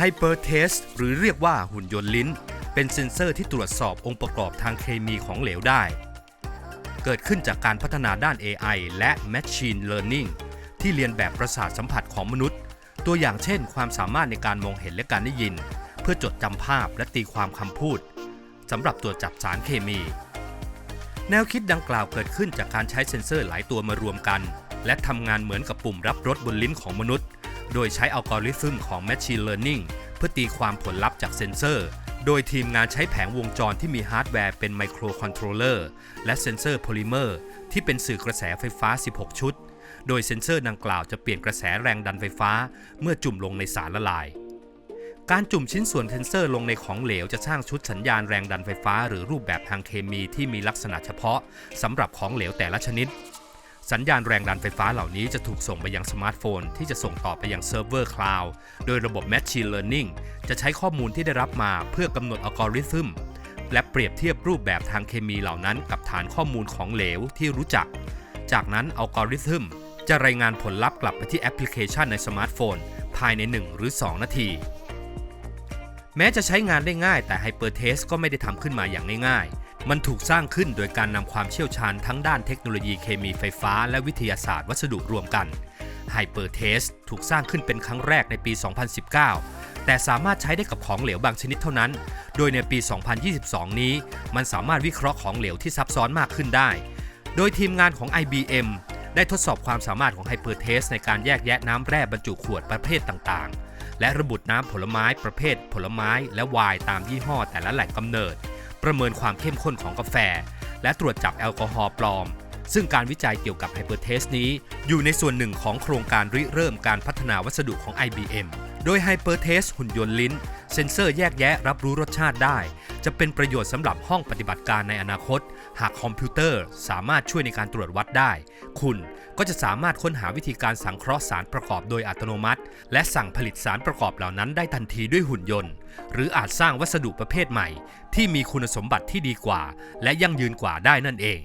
Hyper Test หรือเรียกว่าหุ่นยนต์ลิ้น เป็นเซ็นเซอร์ที่ตรวจสอบองค์ประกอบทางเคมีของเหลวได้ เกิดขึ้นจากการพัฒนาด้าน AI และ Machine Learning ที่เรียนแบบประสาทสัมผัสของมนุษย์ ตัวอย่างเช่น ความสามารถในการมองเห็นและการได้ยิน เพื่อจดจำภาพและตีความคำพูดสำหรับตรวจจับสารเคมี แนวคิดดังกล่าวเกิดขึ้นจากการใช้เซ็นเซอร์หลายตัวมารวมกัน และทำงานเหมือนกับปุ่มรับรสบนลิ้นของมนุษย์ โดยใช้อัลกอริทึมของ Machine Learning เพื่อตีความผลลัพธ์จากเซ็นเซอร์ โดยทีมงานใช้แผงวงจรที่มีฮาร์ดแวร์เป็นไมโครคอนโทรลเลอร์และเซ็นเซอร์โพลิเมอร์ที่เป็นสื่อกระแสไฟฟ้า 16 ชุด โดยเซ็นเซอร์ดังกล่าวจะเปลี่ยนกระแสแรงดันไฟฟ้า เมื่อจุ่มลงในสารละลาย การจุ่มชิ้นส่วนเซนเซอร์ลงในของเหลวจะสร้างชุดสัญญาณแรงดันไฟฟ้า หรือรูปแบบทางเคมีที่มีลักษณะเฉพาะสำหรับของเหลวแต่ละชนิด สัญญาณแรงดันไฟฟ้าเหล่านี้จะถูกส่งไปยังสมาร์ทโฟน ที่จะส่งต่อไปยังเซิร์ฟเวอร์คลาวด์โดยระบบ Machine Learning จะใช้ข้อมูลที่ได้รับมาเพื่อกำหนดอัลกอริทึมและเปรียบเทียบรูปแบบทางเคมีเหล่านั้นกับฐานข้อมูลของเหลวที่รู้จัก จากนั้นอัลกอริทึมจะรายงานผลลัพธ์กลับไปที่แอปพลิเคชันในสมาร์ทโฟน ภายใน 1 หรือ 2 นาที แม้จะใช้งานได้ง่ายแต่ HyperTest ก็ไม่ได้ทำขึ้นมาอย่างง่ายๆ มันถูกสร้างขึ้นโดยการนำความเชี่ยวชาญทั้งด้านเทคโนโลยีเคมีไฟฟ้า และวิทยาศาสตร์วัสดุรวมกัน HyperTest ถูกสร้างขึ้นเป็นครั้งแรกในปี 2019 แต่สามารถใช้ได้กับของเหลวบางชนิดเท่านั้น โดยในปี 2022 นี้ มันสามารถวิเคราะห์ของเหลวที่ซับซ้อนมากขึ้นได้ โดยทีมงานของ IBM ได้ทดสอบความสามารถของ HyperTest ในการแยกแยะน้ำแร่บรรจุขวดประเภทต่างๆ และระบุน้ำผลไม้ประเภทผลไม้และไวน์ตามยี่ห้อแต่ละแหล่งกำเนิด ประเมินความเข้มข้นของกาแฟ และตรวจจับแอลกอฮอล์ปลอม ซึ่งการวิจัยเกี่ยวกับไฮเปอร์เทสนี้ อยู่ในส่วนหนึ่งของโครงการริเริ่มการพัฒนาวัสดุของ IBM โดยไฮเปอร์เทสหุ่นยนต์ลิ้น เซ็นเซอร์แยกแยะรับรู้รสชาติได้ จะเป็นประโยชน์สำหรับห้องปฏิบัติการในอนาคต หากคอมพิวเตอร์สามารถช่วยในการตรวจวัดได้ คุณก็จะสามารถค้นหาวิธีการสังเคราะห์สารประกอบโดยอัตโนมัติ และสั่งผลิตสารประกอบเหล่านั้นได้ทันทีด้วยหุ่นยนต์ หรืออาจสร้างวัสดุประเภทใหม่ ที่มีคุณสมบัติที่ดีกว่า และยั่งยืนกว่าได้นั่นเอง